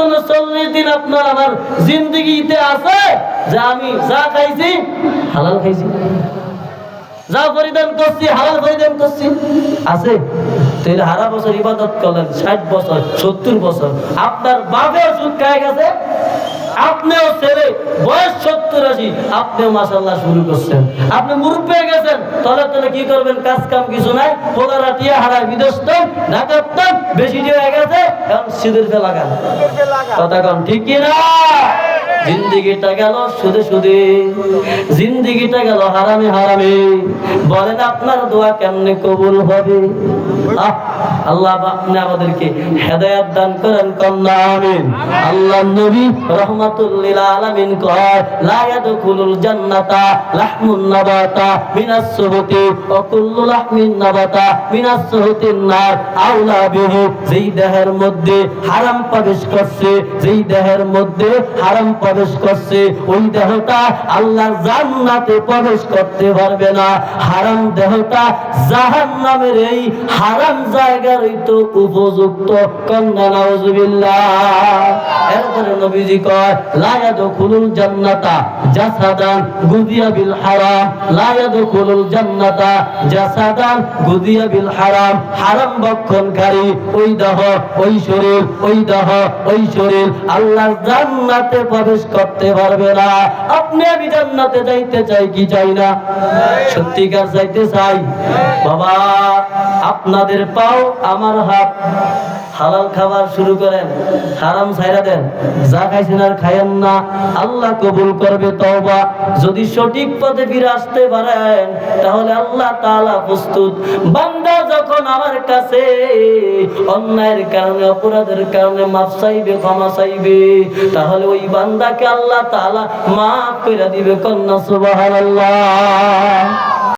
পঞ্চান্ন চল্লিশ দিন আপনার আমার জিন্দগিতে আছে যে আমি যা খাইছি, হালাল খাইছি। যা পরিধান করছি, হালাল পরিধান করছি। আছে? তাহলে হারা বছর ইবাদত করলেন, ষাট বছর, সত্তর বছর। আপনার গেছে, আপনিও ছেলে, বয়স সত্তর আশি, আপনিও মাসাল্লাহ শুরু করছেন। আপনি মুরুব পেয়ে গেছেন, তলে তলে কি করবেন? কাজ কাম কিছু নাই হারায়, বিদেশ ঢাকার বেশি দিয়ে এখন সিঁদুর ফেলা গান। কথা কন ঠিক কি না জিন্দিগিটা গেল সুদে সুদে, জিন্দিগিটা গেল হারামে হারামে। বলেন আপনার দোয়া কেমনে কবুল হবে? আল্লাহ আপনি আমাদেরকে হেদায়াত দান করেন, কন্যা, আমিন। আল্লাহ নবী রহমাতুল্লিল আলামিন কয়, লা ইয়াদখুলুল জান্নাতা লাহমুন নাবাতা মিনাস সুহতি ওয়া কুল্লু লাহমিন নাবাতা মিনাস সুহতিন নার আউলা বিহি। যেই দেহের মধ্যে হারাম প্রবেশ করছে, যেই দেহের মধ্যে হারাম প্রবেশ করছে, ওই দেহটা আল্লাহর জান্নাতে প্রবেশ করতে পারবে না। হারাম দেহটা জাহান্নামের এই হারাম জায়গারই তো উপযুক্ত। কন্যা এরপরে নবীজি কয় জান্নাতা জাসাদান গুদিয়া বিল হারাম। জান্নাতা জাসাদান গুদিয়া বিল হারাম। হারাম ওই দেহ, ওই শরীর, ওই দেহ, ওই শরীর জান্নাতে প্রবেশ করতে পারবে না। আপনি আমি জান্নাতে যাইতে চাই কি চাই না? সত্যিকার চাইতে চাই? বাবা, আপনাদের পাও আমার হাত। হালাল খাবার শুরু করেন, হারাম ছাইরা দেন, যা খাইছেন আর খাইয়েন না, আল্লাহ কবুল করবে, তওবা। যদি সঠিক পথে ফিরে আসতে পারেন, তাহলে আল্লাহ তাআলা প্রস্তুত। বান্দা যখন আমার কাছে অন্যায়ের কারণে, অপরাধের কারণে মাফ চাইবে, ক্ষমা চাইবে, তাহলে ওই বান্দাকে আল্লাহ তাআলা মাফ করে দিবে, কন্যা সুবহানাল্লাহ।